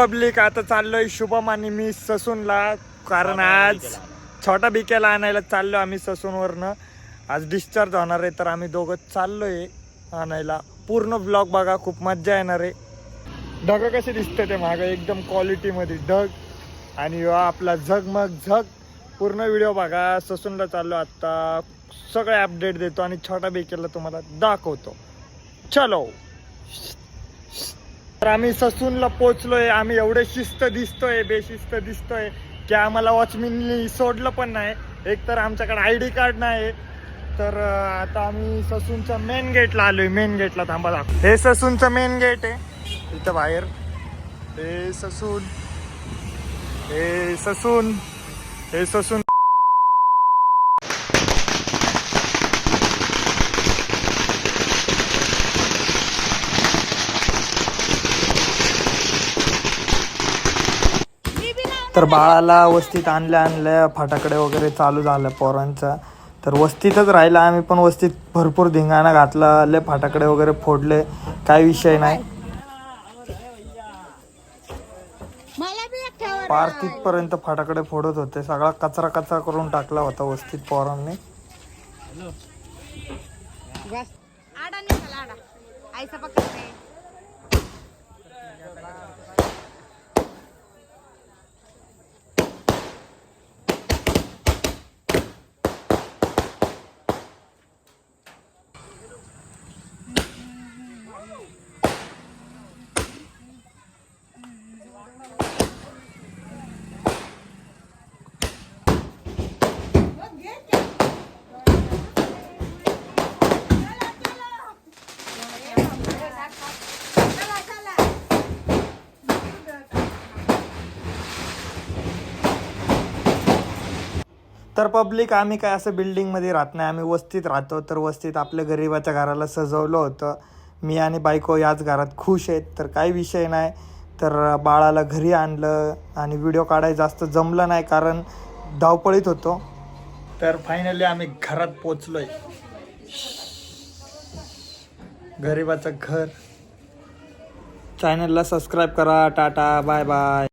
Public आता चाललोय शुभम आणि मी ससूनला. कारण आज छोटा बिक्याला आणायला चाललो आम्ही ससूनवरनं. आज डिस्चार्ज होणार आहे तर आम्ही दोघं चाललोय आणायला. पूर्ण ब्लॉग बघा खूप मज्जा येणार आहे. ढग कसे दिसते ते मागं एकदम क्वालिटीमध्ये ढग आणि आपला झगमग झग. पूर्ण व्हिडिओ बघा ससूनला चाललो आत्ता सगळे अपडेट देतो आणि छोटा बेकेला तुम्हाला दाखवतो. चलो. तर आम्ही ससूनला पोचलोय आम्ही एवढे शिस्त दिसतोय बेशिस्त दिसतोय की आम्हाला वॉचमॅननी सोडलं पण नाही. एक तर आमच्याकडे आय डी कार्ड नाही. तर आता आम्ही ससूनच्या मेन गेटला आलोय. मेन गेटला थांबा दाखव. हे ससूनचं मेन गेट आहे. इथं बाहेर. हे ससून. हे ससून. हे ससून. तर बाळाला वस्तीत आणल्या आणल्या फाटाकडे वगैरे चालू झालं पोरांचा. तर वस्तीतच राहिला आम्ही पण वस्तीत भरपूर धिंगाणा घातला लय फाटाकडे वगैरे फोडले काय विषय नाही. पार तिथपर्यंत फाटाकडे फोडत होते. सगळा कचरा कचरा करून टाकला होता वस्तीत पोरांनी. बस. आडा निघाला आडा. आईचा तर पब्लिक आम्ही काय असं बिल्डिंगमध्ये राहत नाही. आम्ही वस्तीत राहतो. तर वस्तीत आपल्या गरिबाच्या घराला सजवलं होतं. मी आणि बायको याच घरात खुश आहेत. तर काही विषय नाही. तर बाळाला घरी आणलं आणि व्हिडिओ काढाय जास्त जमलं नाही कारण धावपळीत होतो. तर फायनली आम्ही घरात पोचलोय गरिबाचं घर. चॅनलला सबस्क्राईब करा. टाटा. Bye bye